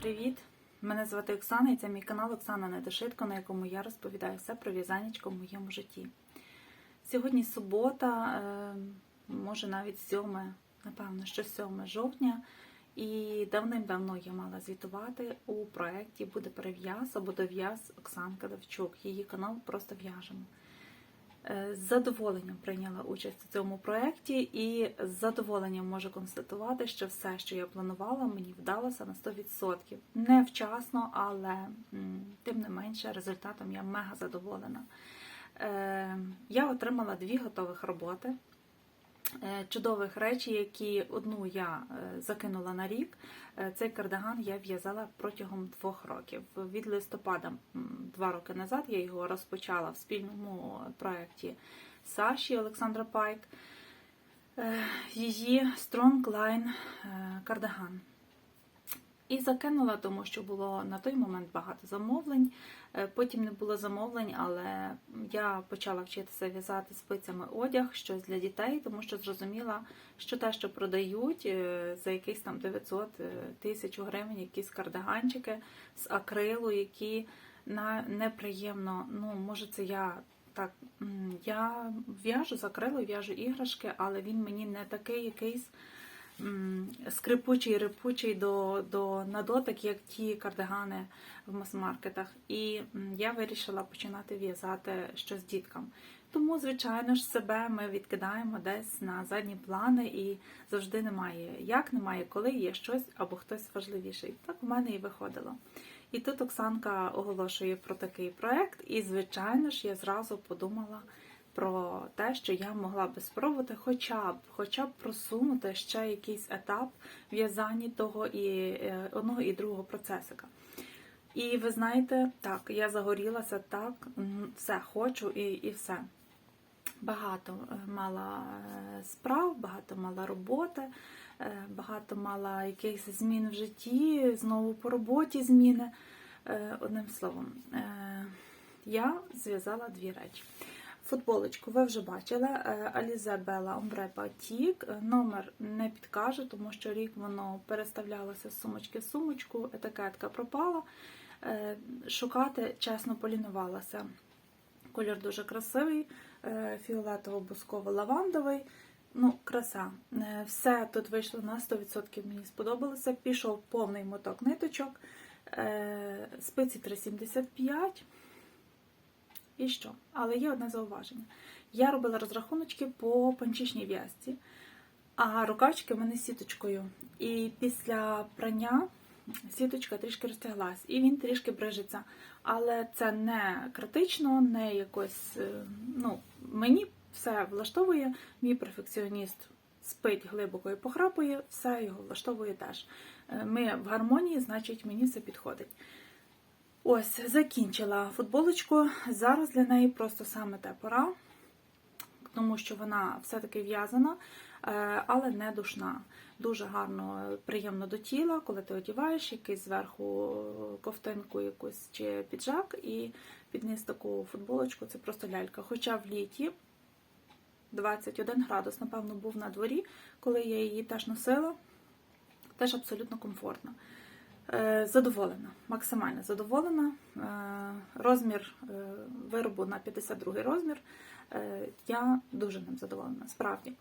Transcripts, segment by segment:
привіт! Мене звати Оксана і це мій канал Оксана Недошитко, на якому я розповідаю все про в'язанечко в моєму житті. Сьогодні субота, е, може навіть 7, напевно, що 7 жовтня, і давним-давно я мала звітувати у проєкті Буде перев'яз або дов'яз Оксанка Давчук. Її канал просто в'яжемо. Е, З задоволенням прийняла участь у цьому проєкті і з задоволенням можу констатувати, що все, що я планувала, мені вдалося на 100%. Не вчасно, але тим не менше результатом я мега задоволена. Е, Я отримала дві готових роботи. Е, Чудових речей, які одну я е, закинула на рік. Е, Цей кардиган я в'язала протягом двох років. Від листопада два роки назад я його розпочала в спільному проєкті Саші Олександра Пайк. Її Strong Line кардиган. І закинула, тому що було на той момент багато замовлень. Е, Потім не було замовлень, але я почала вчитися в'язати спицями одяг, щось для дітей, тому що зрозуміла, що те, що продають е, за якийсь там 900 е, тисяч гривень, якісь кардиганчики з акрилу, які на неприємно, ну може це я. Так, я в'яжу з акрилу, в'яжу іграшки, але він мені не такий якийсь скрипучий, рипучий до, до, на дотик, як ті кардигани в мас-маркетах. І я вирішила починати в'язати щось діткам. Тому, звичайно ж, себе ми відкидаємо десь на задні плани, і завжди немає як, немає коли, є щось або хтось важливіший. Так у мене і виходило. І тут Оксанка оголошує про такий проект, і, звичайно ж, я зразу подумала про те, що я могла би спробувати хоча б хоча б просунути ще якийсь етап в'язання того і е, одного і другого процесика. І ви знаєте, так, я загорілася, так, все хочу і, і все. Багато е, мала е, справ, багато мала роботи, багато мала якихось змін в житті, знову по роботі зміни. Одним словом, я зв'язала дві речі. Футболочку ви вже бачили. Alize Bella Ombre Batik. Номер не підкажу, тому що рік воно переставлялося з сумочки в сумочку, етикетка пропала. Е, Шукати, чесно, полінувалася. Колір дуже красивий, е, фіолетово-бусково-лавандовий. Ну, краса. Е, Все тут вийшло на 100%. Мені сподобалося. Пішов повний моток ниточок. Спиці 3,75. І що? Але є одне зауваження. Я робила розрахуночки по панчишній в'язці, а рукавчики в мене з сіточкою. І після прання сіточка трішки розтяглась, і він трішки брижиться. Але це не критично, не якось. е, Ну, мені все влаштовує. Мій перфекціоніст спить глибоко і похрапує, все його влаштовує теж. Е, Ми в гармонії, значить, мені все підходить. Ось, закінчила футболочку. Зараз для неї просто саме те пора, тому що вона все-таки в'язана, е, але не душна. Дуже гарно, приємно до тіла, коли ти одягаєш якийсь зверху ковтинку якусь чи піджак, і під низ таку футболочку це просто лялька. Хоча в літі 21 градус, напевно, був на дворі, коли я її теж носила, теж абсолютно комфортно. Е, Задоволена, максимально задоволена. Е, Розмір е, виробу на 52 розмір. Я дуже ним задоволена, справді.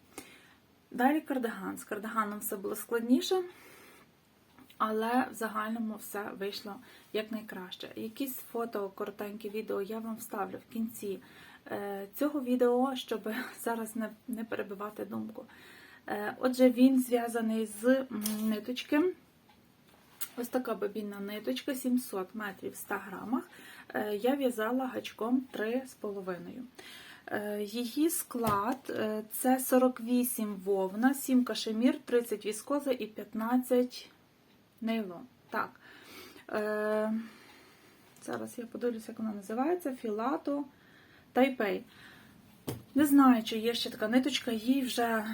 Далі кардиган. З кардиганом все було складніше, але в загальному все вийшло якнайкраще. Якісь фото, коротенькі відео я вам вставлю в кінці цього відео, щоб зараз не, перебивати думку. Отже, він зв'язаний з ниточки. Ось така бобінна ниточка, 700 метрів в 100 грамах. Е, Я в'язала гачком 3,5. Е, Її склад е, це 48 вовна, 7 кашемір, 30 віскоза і 15 нейлон. Так. Зараз я подивлюся, як вона називається. Філато Тайпей. Не знаю, чи є ще така ниточка, їй вже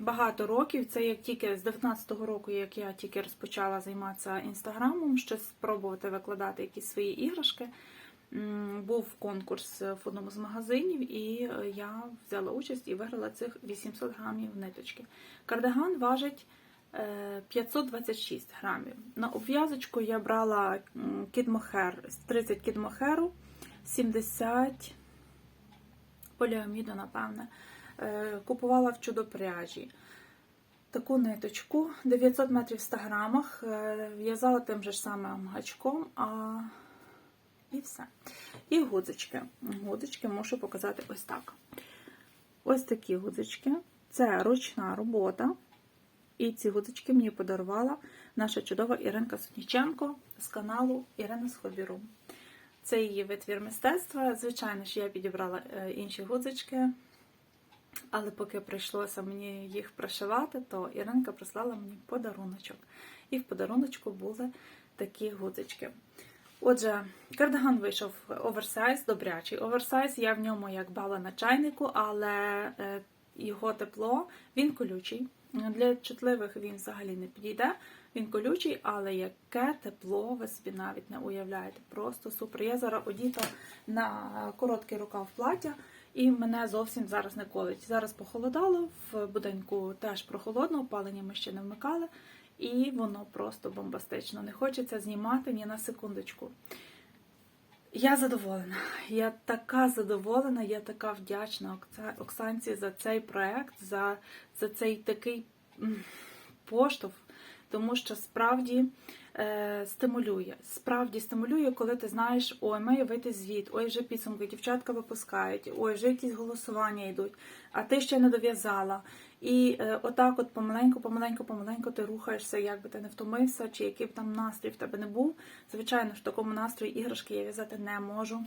багато років. Це як тільки з 19-го року, як я тільки розпочала займатися інстаграмом, щось спробувати викладати якісь свої іграшки. Був конкурс в одному з магазинів, і е, я взяла участь і виграла цих 800 грамів ниточки. Кардиган важить е, 526 грамів. На обв'язочку я брала кідмохер, 30 кідмохеру, 70 поліаміду, напевне. Е, Купувала в чудопряжі. Таку ниточку 900 метрів в 100 грамах. е, В'язала тим же самим гачком, а і все. І гудзички. Гудзички мушу показати ось так. Ось такі гудзички. Це ручна робота. І ці гудзички мені подарувала наша чудова Іринка Сотніченко з каналу Ірина з Хобіру. Це її витвір мистецтва. Звичайно ж, я підібрала е, інші гудзички, але поки прийшлося мені їх пришивати, то Іринка прислала мені подаруночок. І в подаруночку були такі гудзички. Отже, кардиган вийшов оверсайз, добрячий оверсайз. Я в ньому як бала на чайнику, але е, його тепло, він колючий. Для чутливих він взагалі не підійде. Він колючий, але яке тепло, ви собі навіть не уявляєте. Просто супер. Я зараз одіта на короткий рукав плаття, і мене зовсім зараз не колить. Зараз похолодало, в будинку теж прохолодно, опалення ми ще не вмикали, і воно просто бомбастично. Не хочеться знімати ні на секундочку. Я задоволена. Я така задоволена, я така вдячна Оксанці за цей проект, за, за цей такий поштовх, тому що справді стимулює. Справді стимулює, коли ти знаєш, ой, має вийти звіт, ой, вже підсумки, дівчатка випускають, ой, вже якісь голосування йдуть, а ти ще не дов'язала. І е, отак, от помаленьку, помаленьку, помаленьку ти рухаєшся, як би ти не втомився, чи який б там настрій в тебе не був. Звичайно, в такому настрої іграшки я в'язати не можу,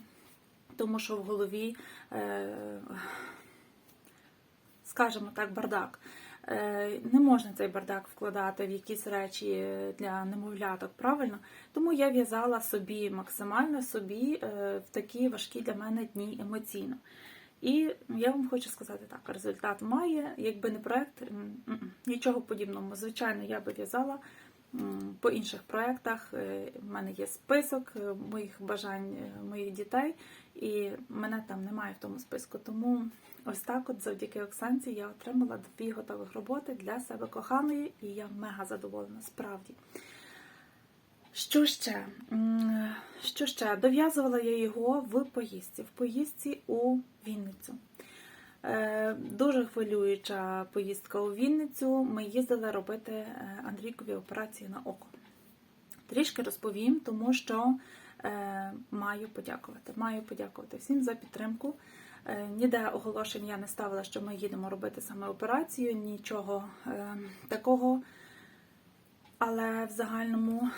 тому що в голові, е, скажімо так, бардак. Е, Не можна цей бардак вкладати в якісь речі для немовляток, правильно? Тому я в'язала собі максимально собі е, в такі важкі для мене дні емоційно. І я вам хочу сказати так: результат має, якби не проект, нічого подібного. Звичайно, я би в'язала по інших проєктах. Е, В мене є список е, моїх бажань е, моїх дітей, і мене там немає в тому списку. Тому ось так, от завдяки Оксанці, я отримала дві готових роботи для себе коханої, і я мега задоволена, справді. Що ще? Що ще? Дов'язувала я його в поїздці, в поїздці у Вінницю. Е, Дуже хвилююча поїздка у Вінницю. Ми їздили робити е, Андрійкові операції на око. Трішки розповім, тому що е, маю подякувати. Маю подякувати всім за підтримку. Е, Ніде оголошень я не ставила, що ми їдемо робити саме операцію, нічого е, такого. Але в загальному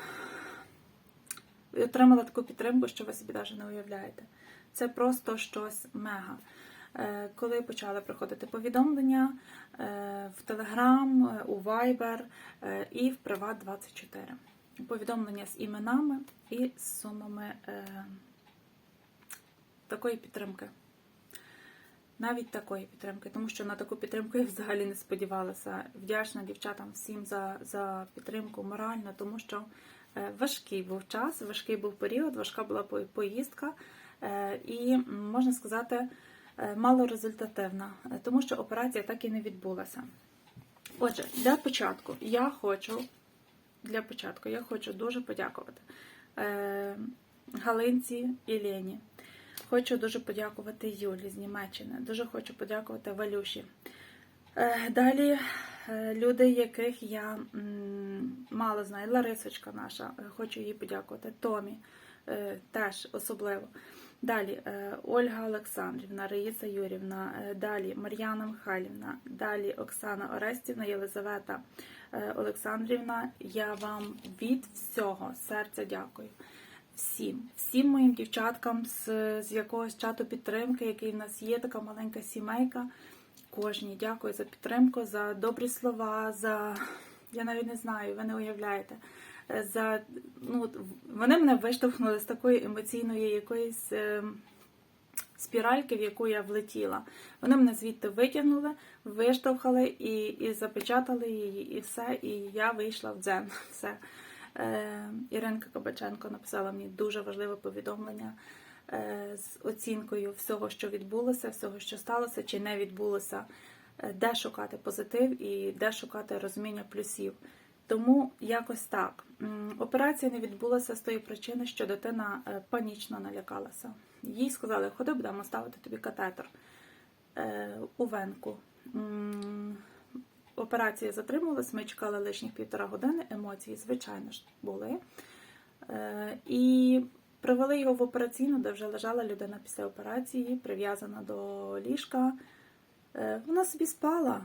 отримала таку підтримку, що ви собі навіть не уявляєте. Це просто щось мега. Е, Коли почали приходити повідомлення в Телеграм, у Viber і в Приват 24. Повідомлення з іменами і з сумами такої підтримки. Навіть такої підтримки, тому що на таку підтримку я взагалі не сподівалася. Вдячна дівчатам всім за, за підтримку морально, тому що е, важкий був час, важкий був період, важка була поїздка, е, і можна сказати, е, малорезультативна, тому що операція так і не відбулася. Отже, для початку я хочу для початку я хочу дуже подякувати Галинці і Лені. Хочу дуже подякувати Юлі з Німеччини. Дуже хочу подякувати Валюші. Е, Далі е, люди, яких я мало знаю. Ларисочка наша, е, хочу їй подякувати. Томі теж особливо. Далі Ольга Олександрівна, Раїса Юрівна, далі Мар'яна Михайлівна, далі Оксана Орестівна, Єлизавета Олександрівна. Я вам від всього серця дякую. Всім, всім моїм дівчаткам з, з якогось чату підтримки, який в нас є, така маленька сімейка. Кожній дякую за підтримку, за добрі слова, за я навіть не знаю, ви не уявляєте. За ну вони мене виштовхнули з такої емоційної якоїсь е, спіральки, в яку я влетіла. Вони мене звідти витягнули, виштовхали і, і запечатали її, і все. І я вийшла в дзен. Все. Е, Іринка Кабаченко написала мені дуже важливе повідомлення е, з оцінкою всього, що відбулося, всього, що сталося чи не відбулося. е, де шукати позитив і де шукати розуміння плюсів. Тому якось так. Операція не відбулася з тої причини, що дитина панічно налякалася. Їй сказали, ходи, будемо ставити тобі катетер у венку. Операція затримувалась, ми чекали лишніх півтора години, емоції, звичайно ж, були. Е, І привели його в операційну, де вже лежала людина після операції, прив'язана до ліжка. Е, Вона собі спала,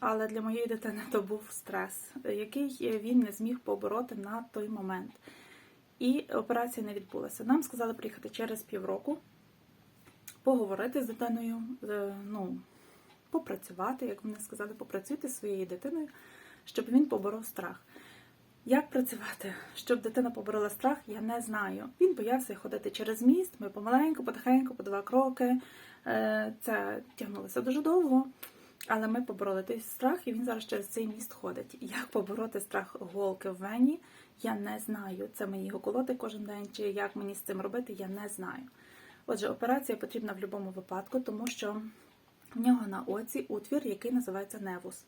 але для моєї дитини то був стрес, який він не зміг побороти на той момент. І операція не відбулася. Нам сказали приїхати через півроку, поговорити з дитиною, е, ну, попрацювати, як вони сказали, попрацюйте своєю дитиною, щоб він поборов страх. Як працювати, щоб дитина поборола страх, я не знаю. Він боявся ходити через міст. Ми помаленьку, потихеньку, по два кроки. Е, Це тягнулося дуже довго, але ми побороли той страх, і він зараз через цей міст ходить. Як побороти страх голки в вені, я не знаю. Це мені його колоти кожен день, чи як мені з цим робити, я не знаю. Отже, операція потрібна в будь-якому випадку, тому що в нього на оці утвір, який називається невус.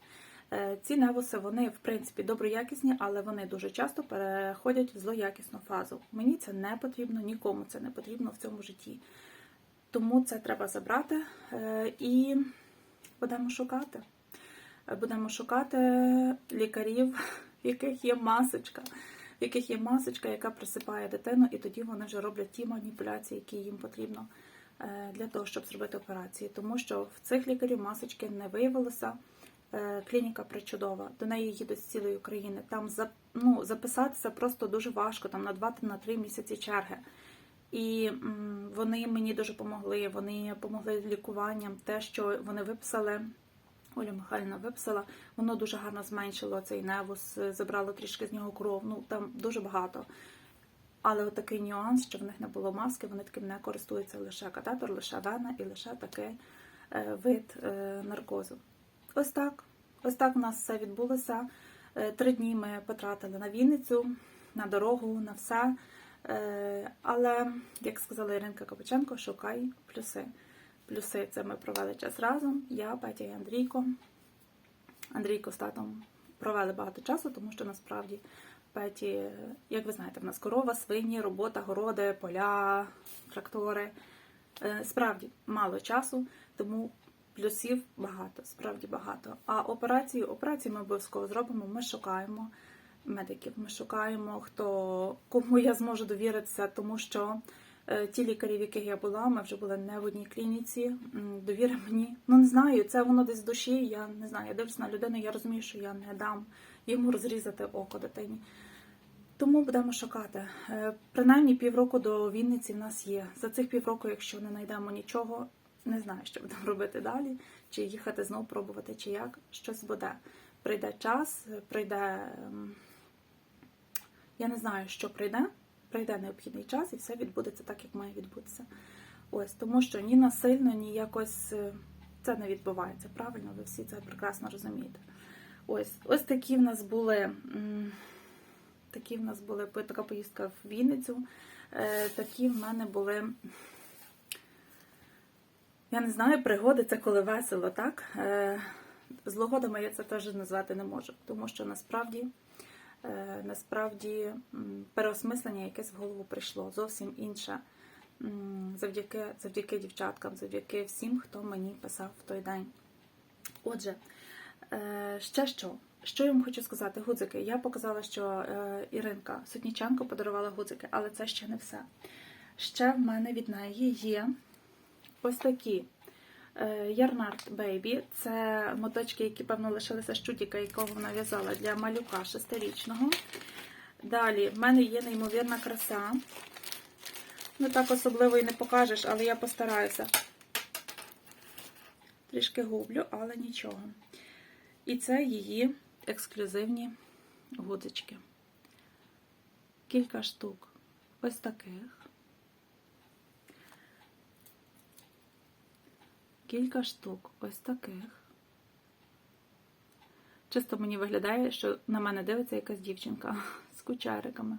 Е, Ці невуси, вони в принципі доброякісні, але вони дуже часто переходять в злоякісну фазу. Мені це не потрібно, нікому це не потрібно в цьому житті. Тому це треба забрати е, і будемо шукати. Будемо шукати лікарів, в яких є масочка, в яких є масочка, яка присипає дитину, і тоді вони вже роблять ті маніпуляції, які їм потрібно для того, щоб зробити операції. Тому що в цих лікарів масочки не виявилося. Е, Клініка причудова, до неї їдуть з цілої України. Там ну, записатися просто дуже важко, там на 2-3 місяці черги. І вони мені дуже допомогли. Вони допомогли з лікуванням. Те, що вони виписали, Оля Михайлівна виписала, воно дуже гарно зменшило цей невус, е, забрало трішки з нього кров. Ну там дуже багато. Але от такий нюанс, що в них не було маски, вони таким не користуються лише катетер, лише вена і лише такий е, вид е, наркозу. Ось так. Ось так у нас все відбулося. Е, Три дні ми потратили на Вінницю, на дорогу, на все. Але, як сказала Іринка Копиченко, шукай плюси. Плюси це ми провели час разом. Я, Петя і Андрійко. Андрійко з татом провели багато часу, тому що насправді Петі, як ви знаєте, в нас корова, свині, робота, городи, поля, трактори. Е, Справді мало часу, тому плюсів багато, справді багато. А операцію, операцію ми обов'язково зробимо. Ми шукаємо медиків. Ми шукаємо, хто кому я зможу довіритися, тому що е, ті лікарі, в яких я була, ми вже були не в одній клініці. М, Довіри мені. Ну не знаю, це воно десь в душі. Я не знаю. Я дивлюся на людину, я розумію, що я не дам йому розрізати око дитині. Тому будемо шукати. Е, Принаймні півроку до Вінниці в нас є. За цих півроку, якщо не знайдемо нічого, не знаю, що будемо робити далі, чи їхати знову пробувати, чи як, щось буде. Прийде час, прийде. ем, Я не знаю, що прийде. Прийде необхідний час і все відбудеться так, як має відбутися. Ось, тому що ні насильно, ні якось е, це не відбувається. Правильно, ви всі це прекрасно розумієте. Ось, ось такі в нас були. Такі в нас були така поїздка в Вінницю. Е, Такі в мене були я не знаю, пригоди це коли весело, так? Е, Злогодами я це теж назвати не можу, тому що насправді, е, насправді переосмислення якесь в голову прийшло зовсім інше. Завдяки, завдяки дівчаткам, завдяки всім, хто мені писав в той день. Отже, ще що? Що я вам хочу сказати? Гудзики. Я показала, що е, Іринка Сотніченко подарувала гудзики, але це ще не все. Ще в мене від неї є ось такі е, Ярнард Бейбі. Це моточки, які, певно, лишилися з чутіка, якого вона в'язала для малюка шестирічного. Далі в мене є неймовірна краса. Ну так особливо і не покажеш, але я постараюся. Трішки гублю, але нічого. І це її ексклюзивні гудзички. Кілька штук ось таких. Кілька штук ось таких. Чисто мені виглядає, що на мене дивиться якась дівчинка з кучариками.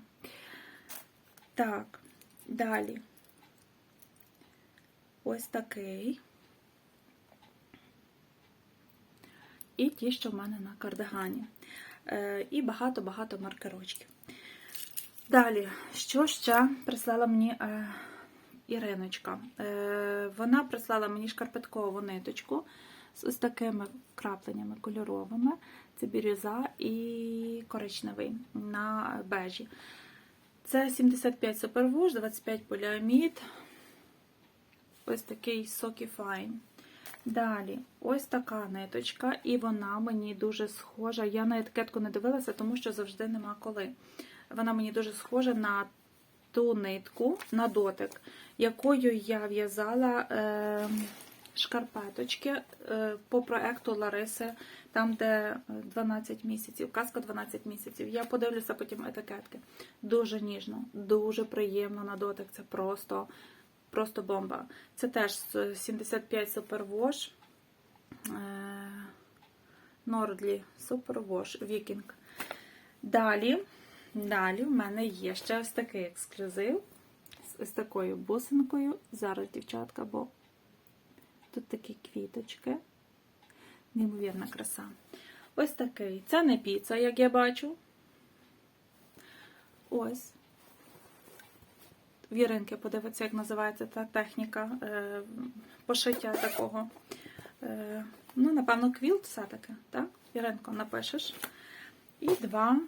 Так, далі. Ось такий. І ті, що в мене на кардигані. Е, І багато-багато маркерочків. Далі, що ще прислала мені е, Іриночка? Е, Вона прислала мені шкарпеткову ниточку з ось такими крапленнями кольоровими. Це бірюза і коричневий на бежі. Це 75 супервуш, 25 поліамід. Ось такий Sokifine. Далі, ось така ниточка, і вона мені дуже схожа. Я на етикетку не дивилася, тому що завжди нема коли. Вона мені дуже схожа на ту нитку, на дотик, якою я в'язала е, шкарпеточки е, по проекту Лариси, там, де 12 місяців, казка 12 місяців. Я подивлюся потім етикетки. Дуже ніжно, дуже приємно на дотик. Це просто. Просто бомба. Це теж з 75 Superwash. Нордлі Superwash Viking. Далі, далі в мене є ще ось такий ексклюзив з ось такою бусинкою. Зараз, дівчатка, бо тут такі квіточки. Неймовірна краса. Ось такий. Це не піца, як я бачу. Ось. Віринки, подивиться, як називається та техніка е, пошиття такого. Е, ну, напевно, квілт все-таки, так? Віринко, напишеш. І два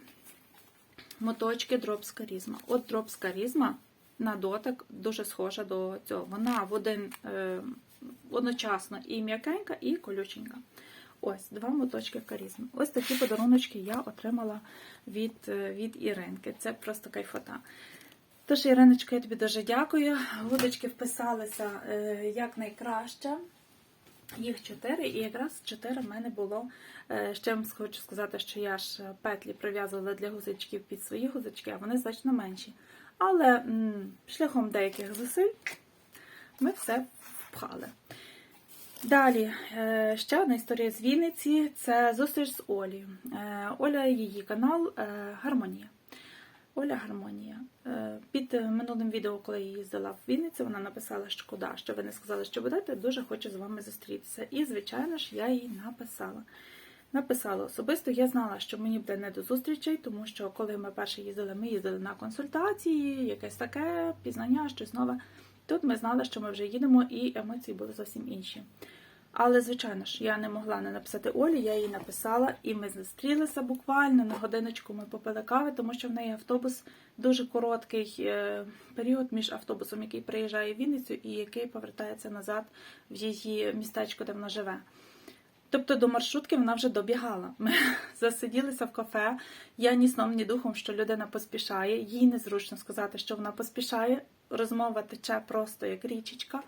моточки дропскарізма. От дропскарізма на дотик дуже схожа до цього. Вона в один е, одночасно і м'якенька, і колюченька. Ось, два моточки карізми. Ось такі подаруночки я отримала від, від Іринки. Це просто кайфота. Тож, Іриночка, я тобі дуже дякую. Гудочки вписалися е, як найкраще. Їх чотири, і якраз чотири в мене було. Е, ще вам хочу сказати, що я ж петлі прив'язувала для гузичків під свої гузички, а вони значно менші. Але м, шляхом деяких зусиль ми все впхали. Далі, е, ще одна історія з Вінниці це зустріч з. Е, Оля, її канал Гармонія. Оля Гармонія. Е, Під минулим відео, коли я їздила в Вінницю, вона написала, що шкода, що ви не сказали, що будете, дуже хочу з вами зустрітися. І, звичайно ж, я їй написала. Написала особисто, я знала, що мені буде не до зустрічей, тому що коли ми перше їздили, ми їздили на консультації, якесь таке пізнання, щось нове. Тут ми знали, що ми вже їдемо, і емоції були зовсім інші. Але, звичайно ж, я не могла не написати Олі, я їй написала, і ми зустрілися буквально на годиночку ми попили кави, тому що в неї автобус дуже короткий е, період між автобусом, який приїжджає в Вінницю, і який повертається назад в її містечко, де вона живе. Тобто до маршрутки вона вже добігала. Ми засиділися в кафе. Я ні сном, ні духом, що людина поспішає. Їй незручно сказати, що вона поспішає. Розмова тече просто як річечка.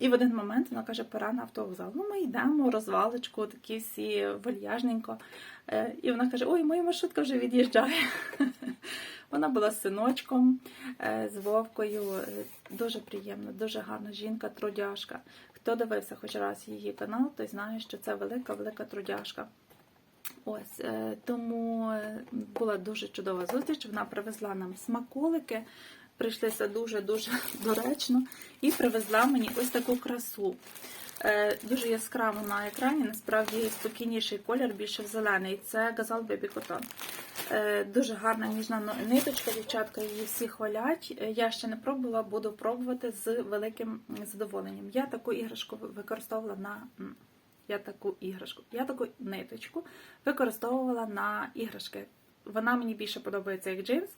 І в один момент вона каже, пора на автовокзал. Ну, ми йдемо, розвалочку, такі всі вальяжненько. Е, І вона каже: Ой, моя маршрутка вже від'їжджає. Вона була з синочком, е, з Вовкою. Е, Дуже приємна, дуже гарна жінка, трудяшка. Хто дивився хоч раз її канал, той знає, що це велика-велика трудяшка. Ось тому була дуже чудова зустріч. Вона привезла нам смаколики, прийшлися дуже-дуже доречно, і привезла мені ось таку красу. Е, Дуже яскраво на екрані, насправді спокійніший колір, більше в зелений. Це Газал. Е, Дуже гарна ніжна ниточка, дівчатка, її всі хвалять. Е, Я ще не пробувала, буду пробувати з великим задоволенням. Я таку іграшку використовувала на я таку іграшку, я таку ниточку використовувала на іграшки. Вона мені більше подобається як джинс,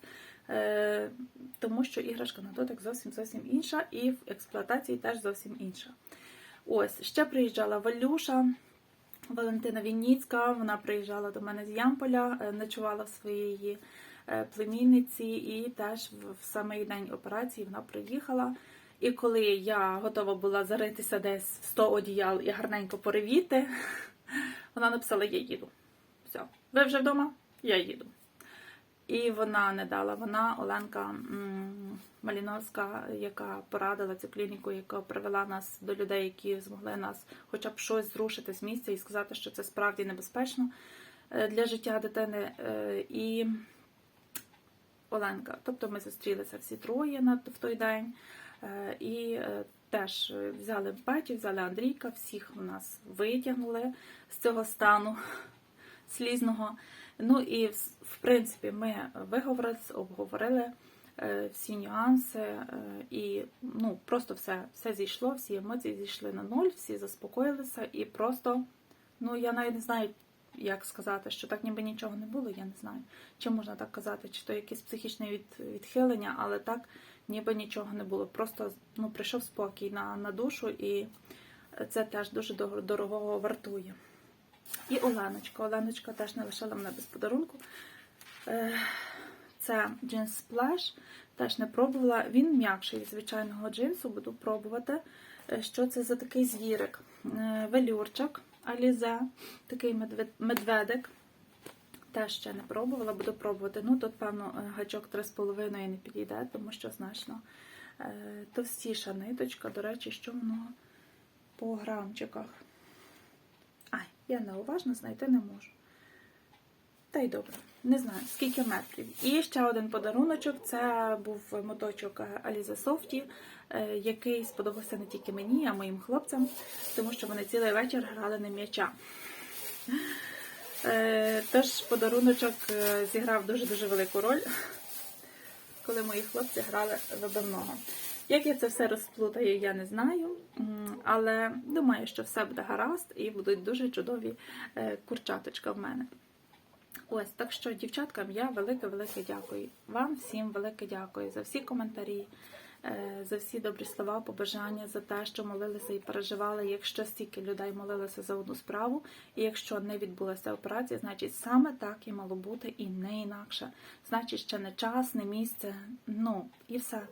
тому що іграшка на дотик зовсім зовсім інша, і в експлуатації теж зовсім інша. Ось, ще приїжджала Валюша, Валентина Вінніцька, вона приїжджала до мене з Ямполя, е, ночувала в своїй е, племінниці, і теж в самий день операції вона приїхала. І коли я готова була заритися десь в 100 одіял і гарненько перевіти, вона написала: Я їду. Все, ви вже вдома? Я їду. І вона не дала. Вона Оленка Маліновська, яка порадила цю клініку, яка привела нас до людей, які змогли нас хоча б щось зрушити з місця і сказати, що це справді небезпечно е, для життя дитини. Е, І Оленка. Тобто ми зустрілися всі троє в той день. Е, І теж взяли Петю, взяли Андрійка, всіх у нас витягнули з цього стану слізного. Ну і в принципі ми виговорились, обговорили е, всі нюанси, е, і ну, просто все, все зійшло, всі емоції зійшли на ноль, всі заспокоїлися, і просто, ну я навіть не знаю, як сказати, що так ніби нічого не було, я не знаю. Чи можна так казати, чи то якесь психічне від, відхилення, але так ніби нічого не було. Просто ну, прийшов спокій на, на душу, і це теж дуже дор- дорогого вартує. І Оленочка. Оленочка теж не лишила мене без подарунку. Е, Це джинс Splash. Теж не пробувала. Він м'якший від звичайного джинсу, буду пробувати. Е, Що це за такий звірик? Е, Велюрчик Алізе, такий медведик. Теж ще не пробувала, буду пробувати. Ну, тут, певно, гачок 3,5 не підійде, тому що значно товстіша ниточка. До речі, що воно по грамчиках. Я неуважно знайти не можу. Та й добре, не знаю, скільки метрів. І ще один подаруночок це був моточок Аліза Софті, е, який сподобався не тільки мені, а моїм хлопцям, тому що вони цілий вечір грали на м'яча. Е, Тож подаруночок е, зіграв дуже-дуже велику роль, коли мої хлопці грали вибивного. Як я це все розплутаю, я не знаю, але думаю, що все буде гаразд і будуть дуже чудові е, курчаточка в мене. Ось, так що, дівчаткам, я велике-велике дякую. Вам всім велике дякую за всі коментарі, е, за всі добрі слова, побажання, за те, що молилися і переживали. Якщо стільки людей молилися за одну справу, і якщо не відбулася операція, значить саме так і мало бути, і не інакше. Значить, ще не час, не місце, ну і все.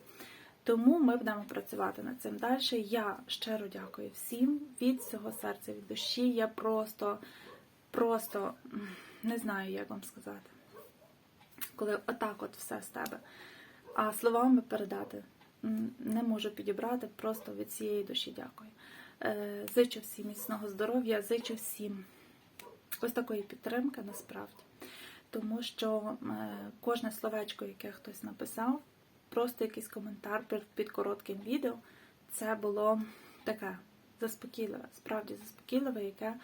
Тому ми будемо працювати над цим далі. Я щиро дякую всім від всього серця, від душі. Я просто, просто не знаю, як вам сказати. Коли отак от все з тебе. А словами передати не можу підібрати, просто від цієї душі дякую. Е, Зичу всім міцного здоров'я, зичу всім ось такої підтримки насправді. Тому що е, кожне словечко, яке хтось написав, просто якийсь коментар під, під коротким відео, це було таке заспокійливе, справді заспокійливе, яке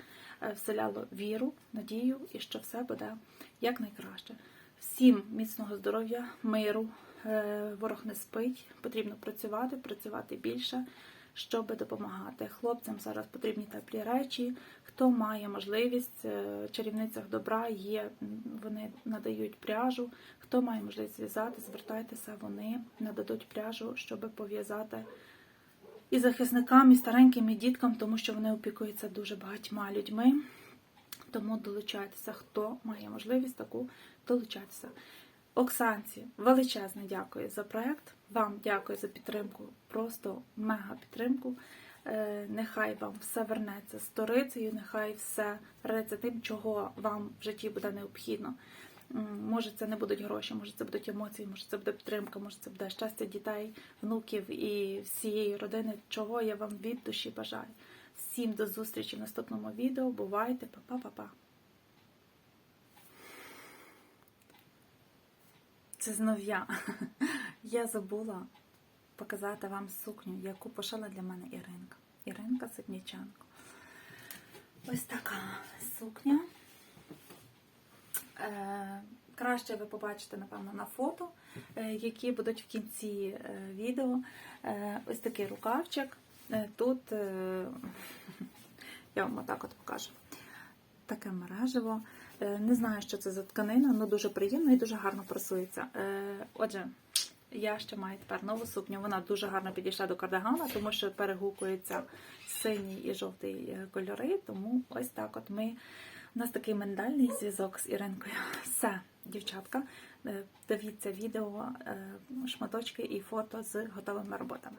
е, вселяло віру, надію і що все буде якнайкраще. Всім міцного здоров'я, миру, е, ворог не спить, потрібно працювати, працювати більше, щоб допомагати. Хлопцям зараз потрібні теплі речі. Хто має можливість, е, чарівницях добра є, вони надають пряжу. Хто має можливість зв'язати, звертайтеся, вони нададуть пряжу, щоб пов'язати і захисникам, і стареньким, і діткам, тому що вони опікуються дуже багатьма людьми. Тому долучайтеся, хто має можливість таку долучатися. Оксанці, величезне дякую за проект. Вам дякую за підтримку, просто мега підтримку. Е, Нехай вам все вернеться сторицею, нехай все вернеться тим, чого вам в житті буде необхідно. Може, це не будуть гроші, може це будуть емоції, може це буде підтримка, може це буде щастя дітей, внуків і всієї родини, чого я вам від душі бажаю. Всім до зустрічі в наступному відео. Бувайте, па-па-па-па. Це знов я. Я забула показати вам сукню, яку пошила для мене Іринка. Іринка Сидніченко. Ось така сукня. Е, краще ви побачите, напевно, на фото, е, які будуть в кінці е, відео. Е, ось такий рукавчик. Е, тут е, я вам отак от покажу. Таке мережево. Е, Не знаю, що це за тканина, але дуже приємно і дуже гарно прасується. Е, Отже, я ще маю тепер нову сукню. Вона дуже гарно підійшла до кардигана, тому що перегукується синій і жовтий е, кольори. Тому ось так от ми. У нас такий мендальний зв'язок з Іринкою. Все, дівчатка, дивіться відео, шматочки і фото з готовими роботами.